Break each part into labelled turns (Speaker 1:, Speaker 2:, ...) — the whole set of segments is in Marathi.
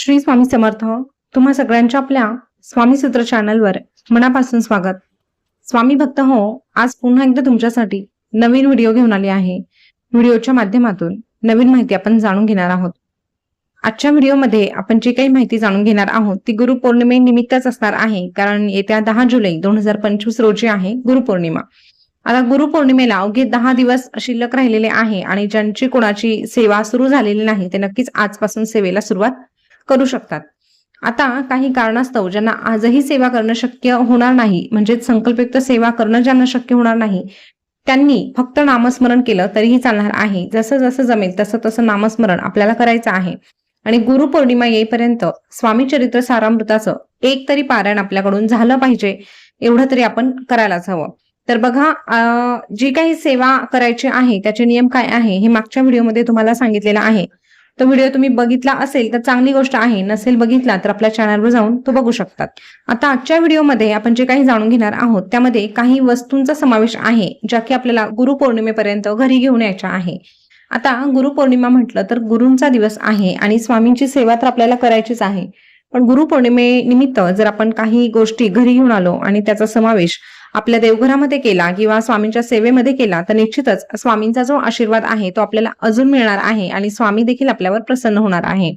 Speaker 1: श्री स्वामी समर्थ तुम्हा सगळ्यांच्या आपल्या स्वामी सूत्र चॅनलवर मनापासून स्वागत. स्वामी भक्त हो आज पुन्हा एकदा तुमच्यासाठी नवीन व्हिडिओ घेऊन आले आहे. व्हिडिओच्या माध्यमातून नवीन माहिती आपण जाणून घेणार आहोत. आजच्या व्हिडिओमध्ये आपण जी काही माहिती जाणून घेणार आहोत ती गुरुपौर्णिमे निमित्तच असणार आहे कारण येत्या दहा जुलै दोन हजार पंचवीस रोजी आहे गुरुपौर्णिमा. आता गुरुपौर्णिमेला अवघे दहा दिवस शिल्लक राहिलेले आहे आणि ज्यांची कोणाची सेवा सुरू झालेली नाही ते नक्कीच आजपासून सेवेला सुरुवात करू शकतात. आता काही कारणास्तव ज्यांना आजही सेवा करणं शक्य होणार नाही म्हणजेच संकल्पयुक्त सेवा करणं ज्यांना शक्य होणार नाही त्यांनी फक्त नामस्मरण केलं तरीही चालणार आहे. जसं जसं जमेल तसं तसं नामस्मरण आपल्याला करायचं आहे. आणि गुरुपौर्णिमा येईपर्यंत स्वामी चरित्र सारामृताचं एक तरी पारायण आपल्याकडून झालं पाहिजे एवढं तरी आपण करायलाच हवं. तर बघा जी काही सेवा करायची आहे त्याचे नियम काय आहे हे मागच्या व्हिडिओमध्ये तुम्हाला सांगितलेलं आहे. तो व्हिडिओ तुम्ही बघितला असेल तर चांगली गोष्ट आहे. नसेल बघितला तर आपल्या चॅनलवर जाऊन तो बघू शकतात. आता आजच्या व्हिडिओमध्ये आपण जे काही जाणून घेणार आहोत त्यामध्ये काही वस्तूंचा समावेश आहे ज्या की आपल्याला गुरुपौर्णिमेपर्यंत घरी घेऊन यायच्या आहे. आता गुरुपौर्णिमा म्हटलं तर गुरूंचा दिवस आहे आणि स्वामींची सेवा तर आपल्याला करायचीच आहे. पण गुरुपौर्णिमे निमित्त जर आपण काही गोष्टी घरी घेऊन आलो आणि त्याचा समावेश आपल्या देवघरामध्ये केला किंवा स्वामींच्या सेवेमध्ये केला तर निश्चितच स्वामींचा जो आशीर्वाद आहे तो आपल्याला अजून मिळणार आहे आणि स्वामी देखील आपल्यावर प्रसन्न होणार आहे.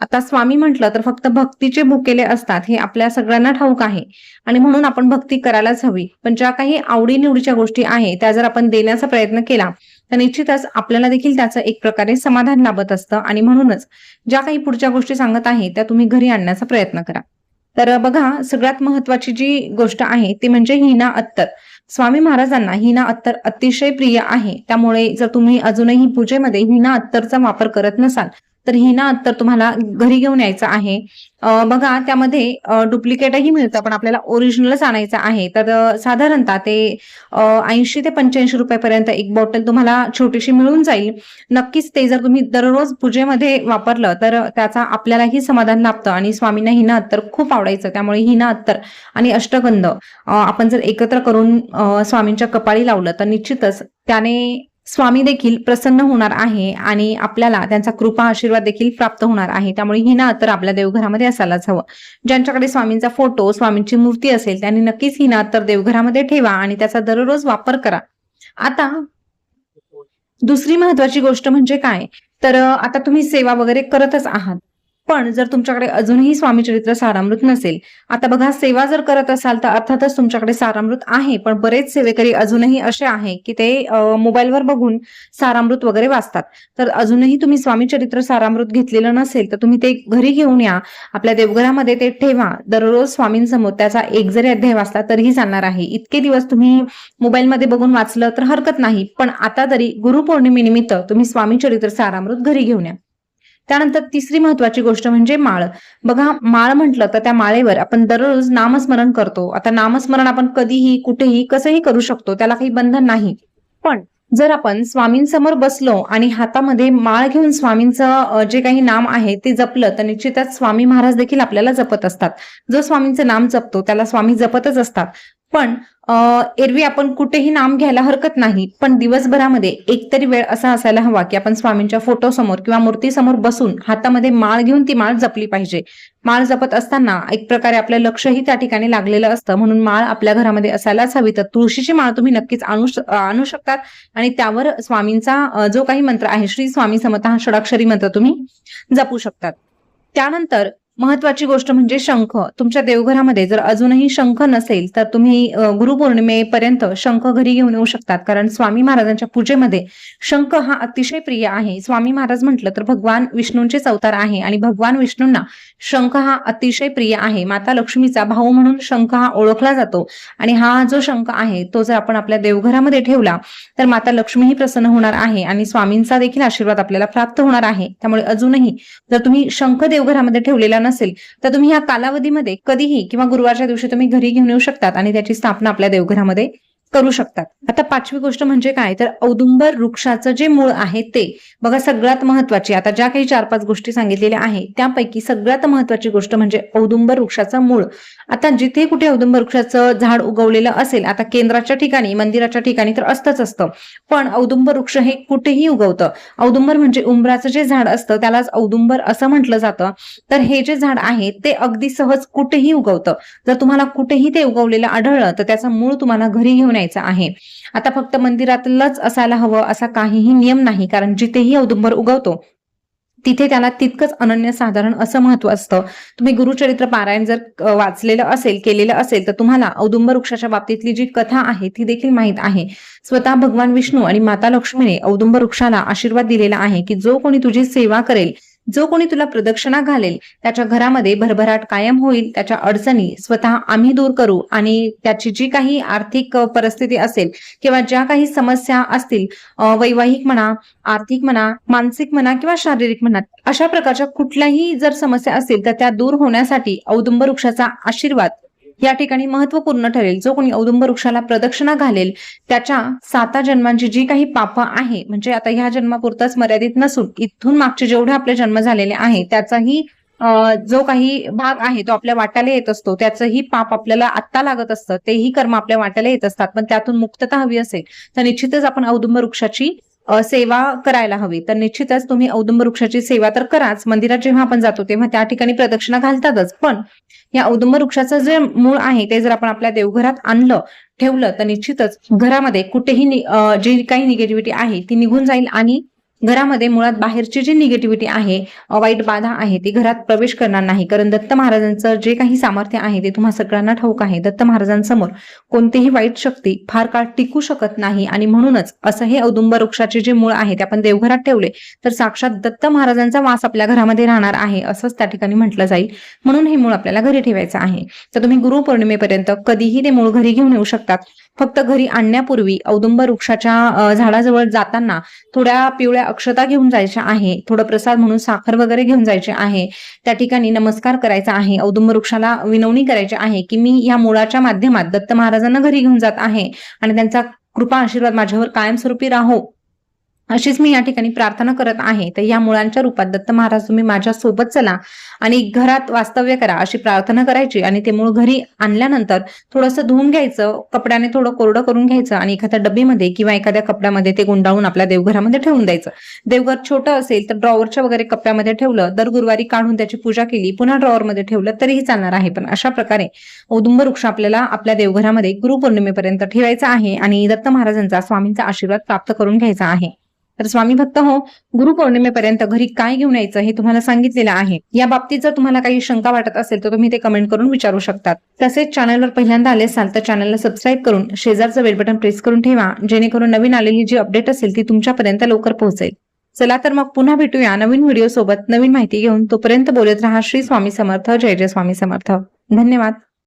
Speaker 1: आता स्वामी म्हटलं तर फक्त भक्तीचे भुकेले असतात हे आपल्या सगळ्यांना ठाऊक आहे. आणि म्हणून आपण भक्ती करायलाच हवी. पण ज्या काही आवडीनिवडीच्या गोष्टी आहे त्या जर आपण देण्याचा प्रयत्न केला तर निश्चितच आपल्याला देखील त्याचं एक प्रकारे समाधान लाभत असतं. आणि म्हणूनच ज्या काही पुढच्या गोष्टी सांगत आहे त्या तुम्ही घरी आणण्याचा प्रयत्न करा. तर बघा सगळ्यात महत्वाची जी गोष्ट आहे ती म्हणजे हिना अत्तर. स्वामी महाराजांना हिना अत्तर अतिशय प्रिय आहे. त्यामुळे जर तुम्ही अजूनही पूजेमध्ये हिना अत्तरचा वापर करत नसाल तर हिना अत्तर तुम्हाला घरी घेऊन यायचं आहे. बघा त्यामध्ये डुप्लिकेटही मिळतं पण आपल्याला ओरिजिनलच आणायचं आहे. तर साधारणतः ते ऐंशी ते पंच्याऐंशी रुपयापर्यंत एक बॉटल तुम्हाला छोटीशी मिळून जाईल. नक्कीच ते जर तुम्ही दररोज पूजेमध्ये वापरलं तर त्याचा आपल्यालाही समाधान लाभतं आणि स्वामींना हिना अत्तर खूप आवडायचं. त्यामुळे हिना अत्तर आणि अष्टगंध आपण जर एकत्र करून स्वामींच्या कपाळी लावलं तर निश्चितच त्याने स्वामी देखील प्रसन्न होणार आहे आणि आपल्याला त्यांचा कृपा आशीर्वाद देखील प्राप्त होणार आहे. त्यामुळे हिना तर आपल्या देवघरामध्ये असायलाच हवं. ज्यांच्याकडे स्वामींचा फोटो स्वामींची मूर्ती असेल त्यांनी नक्कीच हिना तर देवघरामध्ये ठेवा आणि त्याचा दररोज वापर करा. आता दुसरी महत्वाची गोष्ट म्हणजे काय? तर आता तुम्ही सेवा वगैरे करतच आहात. पण जर तुमच्याकडे अजूनही स्वामी चरित्र सारामृत नसेल आता बघा सेवा जर करत असाल तर अर्थातच तुमच्याकडे सारामृत आहे पण बरेच सेवेकरी अजूनही असे आहे की ते मोबाईलवर बघून सारामृत वगैरे वाचतात. तर अजूनही तुम्ही स्वामी चरित्र सारामृत घेतलेलं नसेल तर तुम्ही ते घरी घेऊन या. आपल्या देवघरामध्ये ते ठेवा. दररोज स्वामींसमोर त्याचा एक जरी अध्याय वाचला तरीही चालणार आहे. इतके दिवस तुम्ही मोबाईलमध्ये बघून वाचलं तर हरकत नाही. पण आता तरी गुरुपौर्णिमेनिमित्त तुम्ही स्वामी चरित्र सारामृत घरी घेऊन या. त्यानंतर तिसरी महत्वाची गोष्ट म्हणजे माळ. बघा माळ म्हटलं तर त्या माळेवर आपण दररोज नामस्मरण करतो. आता नामस्मरण आपण कधीही कुठेही कसंही करू शकतो त्याला काही बंधन नाही. पण जर आपण स्वामींसमोर बसलो आणि हातामध्ये माळ घेऊन स्वामींचं जे काही नाम आहे ते जपलं तर निश्चितच स्वामी महाराज देखील आपल्याला जपत असतात. जो स्वामींचं नाम जपतो त्याला स्वामी जपतच असतात. पण एरवी आपण कुठेही नाम घ्यायला हरकत नाही पण दिवसभरामध्ये एकतरी वेळ असा असायला हवा की आपण स्वामींच्या फोटो समोर किंवा मूर्तीसमोर बसून हातामध्ये माळ घेऊन ती माळ जपली पाहिजे. माळ जपत असताना एक प्रकारे आपलं लक्षही त्या ठिकाणी लागलेलं असतं म्हणून माळ आपल्या घरामध्ये असायलाच हवी. तर तुळशीची माळ तुम्ही नक्कीच आणू आणू शकतात. आणि त्यावर स्वामींचा जो काही मंत्र आहे श्री स्वामी समता हा षडाक्षरी मंत्र तुम्ही जपू शकतात. त्यानंतर महत्वाची गोष्ट म्हणजे शंख. तुमच्या देवघरामध्ये जर अजूनही शंख नसेल तर तुम्ही गुरुपौर्णिमेपर्यंत शंख घरी घेऊन येऊ शकतात. कारण स्वामी महाराजांच्या पूजेमध्ये शंख हा अतिशय प्रिय आहे. स्वामी महाराज म्हटलं तर भगवान विष्णूंचेच अवतार आहे आणि भगवान विष्णूंना शंख हा अतिशय प्रिय आहे. माता लक्ष्मीचा भाऊ म्हणून शंख हा ओळखला जातो. आणि हा जो शंख आहे तो जर आपण आपल्या देवघरामध्ये ठेवला तर माता लक्ष्मीही प्रसन्न होणार आहे आणि स्वामींचा देखील आशीर्वाद आपल्याला प्राप्त होणार आहे. त्यामुळे अजूनही जर तुम्ही शंख देवघरामध्ये ठेवलेला नसेल तर तुम्ही या कालावधीमध्ये कधीही किंवा गुरुवारच्या दिवशी तुम्ही घरी घेऊन येऊ शकतात आणि त्याची स्थापना आपल्या देवघरामध्ये करू शकतात. आता पाचवी गोष्ट म्हणजे काय? तर औदुंबर वृक्षाचं जे मूळ आहे ते बघा सगळ्यात महत्वाची आता ज्या काही चार पाच गोष्टी सांगितलेल्या आहे त्यापैकी सगळ्यात महत्वाची गोष्ट म्हणजे औदुंबर वृक्षाचं मूळ. आता जिथे कुठे औदुंबर वृक्षाचं झाड उगवलेलं असेल आता केंद्राच्या ठिकाणी मंदिराच्या ठिकाणी तर असतंच असतं. पण औदुंबर वृक्ष हे कुठेही उगवतं. औदुंबर म्हणजे उंबराचं जे झाड असतं त्यालाच औदुंबर असं म्हटलं जातं. तर हे जे झाड आहे ते अगदी सहज कुठेही उगवतं. जर तुम्हाला कुठेही ते उगवलेलं आढळलं तर त्याचं मूळ तुम्हाला घरी घेऊन यायचं आहे. आता फक्त मंदिरातलंच असायला हवं असा काहीही नियम नाही कारण जिथेही औदुंबर उगवतो तिथे त्याला तितकंच अनन्यसाधारण असं महत्त्व असतं. तुम्ही गुरुचरित्र पारायण जर वाचलेलं असेल केलेलं असेल तर तुम्हाला औदुंबर वृक्षाच्या बाबतीतली जी कथा आहे ती देखील माहीत आहे. स्वतः भगवान विष्णू आणि माता लक्ष्मीने औदुंबर वृक्षाला आशीर्वाद दिलेला आहे की जो कोणी तुझी सेवा करेल जो कोणी तुला प्रदक्षिणा घालेल त्याच्या घरामध्ये भरभराट कायम होईल त्याच्या अडचणी स्वतः आम्ही दूर करू आणि त्याची जी काही आर्थिक परिस्थिती असेल किंवा ज्या काही समस्या असतील वैवाहिक म्हणा आर्थिक म्हणा मानसिक म्हणा किंवा शारीरिक म्हणा अशा प्रकारच्या कुठल्याही जर समस्या असतील तर त्या दूर होण्यासाठी औदुंबर वृक्षाचा आशीर्वाद या ठिकाणी महत्त्वपूर्ण ठरेल. जो कोणी औदुंब वृक्षाला प्रदक्षिणा घालेल त्याच्या साता जन्मांची जी काही पापं आहे म्हणजे आता ह्या जन्मापुरताच मर्यादित नसून इथून मागचे जेवढे आपले जन्म झालेले आहे त्याचाही जो काही भाग आहे तो आपल्या वाट्याला येत असतो त्याचंही पाप आपल्याला आत्ता लागत असतं तेही कर्म आपल्या वाट्याला येत असतात पण त्यातून मुक्तता हवी असेल तर निश्चितच आपण औदुंब वृक्षाची सेवा करायला हवी. तर निश्चितच तुम्ही औदुंब वृक्षाची सेवा तर कराच. मंदिरात जेव्हा आपण जातो तेव्हा त्या ठिकाणी प्रदक्षिणा घालतातच. पण या औदुंब वृक्षाचं जे मूळ आहे ते जर आपण आपल्या देवघरात आणलं ठेवलं तर निश्चितच घरामध्ये कुठेही जी काही निगेटिव्हिटी आहे ती निघून जाईल आणि घरामध्ये मुळात बाहेरची जी निगेटिव्हिटी आहे वाईट बाधा आहे ती घरात प्रवेश करणार नाही. कारण दत्त महाराजांचं जे काही सामर्थ्य आहे ते तुम्हा सगळ्यांना ठाऊक आहे. दत्त महाराजांसमोर कोणतीही वाईट शक्ती फार काळ टिकू शकत नाही. आणि म्हणूनच असं हे औदुंब वृक्षाचे जे मूळ आहे ते आपण देवघरात ठेवले तर साक्षात दत्त महाराजांचा वास आपल्या घरामध्ये राहणार आहे असंच त्या ठिकाणी म्हटलं जाईल. म्हणून हे मूळ आपल्याला घरी ठेवायचं आहे. तर तुम्ही गुरुपौर्णिमेपर्यंत कधीही ते मूळ घरी घेऊन येऊ शकतात. फक्त घरी आणण्यापूर्वी औदुंब वृक्षाच्या झाडाजवळ जाताना थोड्या पिवळ्या अक्षता घेऊन जायच्या आहे थोडं प्रसाद म्हणून साखर वगैरे घेऊन जायचे आहे त्या ठिकाणी नमस्कार करायचा आहे औदुंब वृक्षाला विनवणी करायची आहे की मी या मुळाच्या माध्यमात दत्त महाराजांना घरी घेऊन जात आहे आणि त्यांचा कृपा आशीर्वाद माझ्यावर कायमस्वरूपी राहो. अशीच मी या ठिकाणी प्रार्थना करत आहे. तर या मुळांच्या रूपात दत्त महाराज तुम्ही माझ्या सोबत चला आणि घरात वास्तव्य करा अशी प्रार्थना करायची आणि ते मूळ घरी आणल्यानंतर थोडंसं धुवून घ्यायचं कपड्याने थोडं कोरडं करून घ्यायचं आणि एखाद्या डब्बीमध्ये किंवा एखाद्या कपड्यामध्ये ते गुंडाळून आपल्या देवघरामध्ये ठेवून द्यायचं. देवघर छोटं असेल तर ड्रॉवरच्या वगैरे कप्प्यामध्ये ठेवलं दर गुरुवारी काढून त्याची पूजा केली पुन्हा ड्रॉवरमध्ये ठेवलं तरीही चालणार आहे. पण अशा प्रकारे औदुंब वृक्ष आपल्याला आपल्या देवघरामध्ये गुरुपौर्णिमेपर्यंत ठेवायचा आहे आणि दत्त महाराजांचा स्वामींचा आशीर्वाद प्राप्त करून घ्यायचा आहे. तर स्वामी भक्त हो गुरुपौर्णिमेपर्यंत घरी काय घेऊन यायचं हे तुम्हाला सांगितलेलं आहे. या बाबतीत जर तुम्हाला काही शंका वाटत असेल तर तुम्ही ते कमेंट करून विचारू शकतात. तसेच चॅनलवर पहिल्यांदा आले असाल तर चॅनलला सबस्क्राईब करून शेजारचं बेल बटन प्रेस करून ठेवा जेणेकरून नवीन आलेली जी अपडेट असेल ती तुमच्यापर्यंत लवकर पोहोचेल. चला तर मग पुन्हा भेटूया नवीन व्हिडिओ सोबत नवीन माहिती घेऊन. तोपर्यंत बोलत राहा श्री स्वामी समर्थ जय जय स्वामी समर्थ. धन्यवाद.